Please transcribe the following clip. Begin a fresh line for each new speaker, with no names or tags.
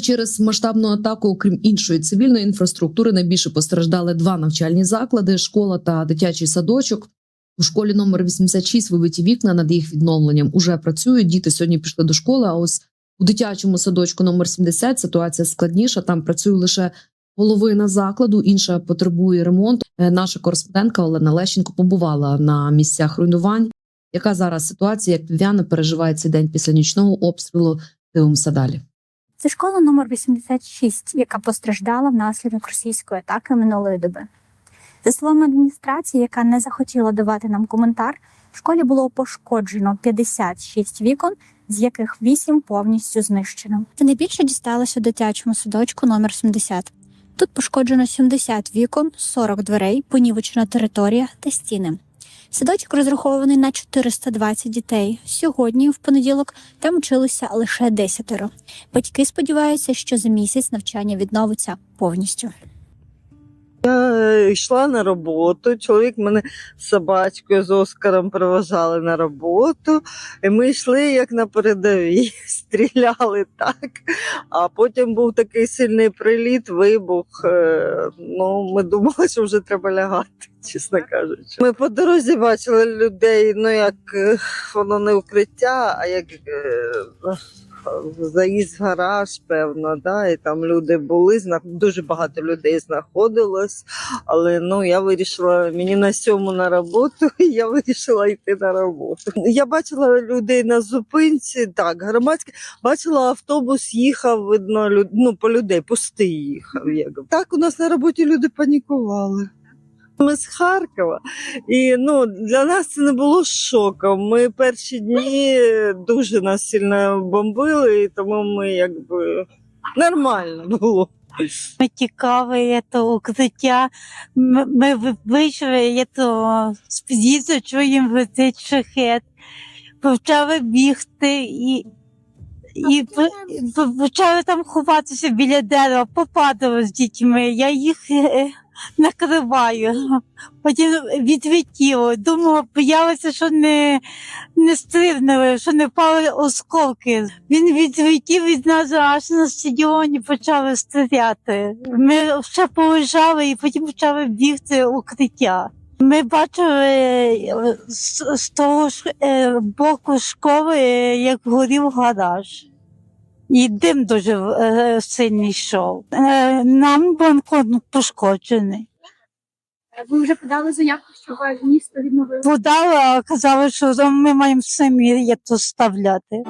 Через масштабну атаку, окрім іншої цивільної інфраструктури, найбільше постраждали два навчальні заклади: школа та дитячий садочок. У школі номер 86 вибиті вікна над їх відновленням уже працюють. Діти сьогодні пішли до школи. А ось у дитячому садочку номер 70 ситуація складніша. Там працює лише половина закладу, інша потребує ремонту. Е, Наша кореспондентка Олена Лещенко побувала на місцях руйнувань. Яка зараз ситуація? Як львів'яни переживають цей день після нічного обстрілу? Дивимося далі.
Це школа номер 86, яка постраждала внаслідок російської атаки минулої доби. За словами адміністрації, яка не захотіла давати нам коментар, в школі було пошкоджено 56 вікон, з яких 8 повністю знищено. Та найбільше дісталося дитячому садочку номер 70. Тут пошкоджено 70 вікон, 40 дверей, понівечена територія та стіни. Садочок розрахований на 420 дітей. Сьогодні, в понеділок, там вчилися лише десятеро. Батьки сподіваються, що за місяць навчання відновиться повністю.
Я е, йшла на роботу. Чоловік мене з собачкою з Оскаром проважали на роботу. І ми йшли як на передовій, стріляли так. А потім був такий сильний приліт, вибух. Е, Ну, ми думали, що вже треба лягати, чесно кажучи. Ми по дорозі бачили людей, ну як е, воно не укриття, а як. Заїзд в гараж, певно, да, і там люди були, дуже багато людей знаходилось. Але ну я вирішила мені на сьому на роботу, і я вирішила йти на роботу. Я бачила людей на зупинці, так, громадське, бачила автобус, їхав, видно, люд, ну, по людей, пустий їхав. Якби. Так у нас на роботі люди панікували. Ми з Харкова, і ну для нас це не було шоком. Ми перші дні дуже нас сильно бомбили, і тому ми якби нормально було.
Ми тікали, є то укриття. Ми, ми вийшли, то з під'їзду чуємо летить шахет. Почали бігти і, і по- по- почали там ховатися біля дерева, попадали з дітьми. Я їх е, накриваю. Потім відлетіло. Думала, боялася, що не, не стрибнули, що не впали осколки. Він відлетів від нас аж на стадіоні почали стріляти. Ми ще полежали і потім почали бігти укриття. Ми бачили е, з, з того е, боку школи, е, як горів гараж. І дим дуже е, сильний йшов. Е, нам балкон пошкоджений.
Ви вже подали заявку, що місто відновили?
Подала, казали, що ми маємо самі є то ставляти.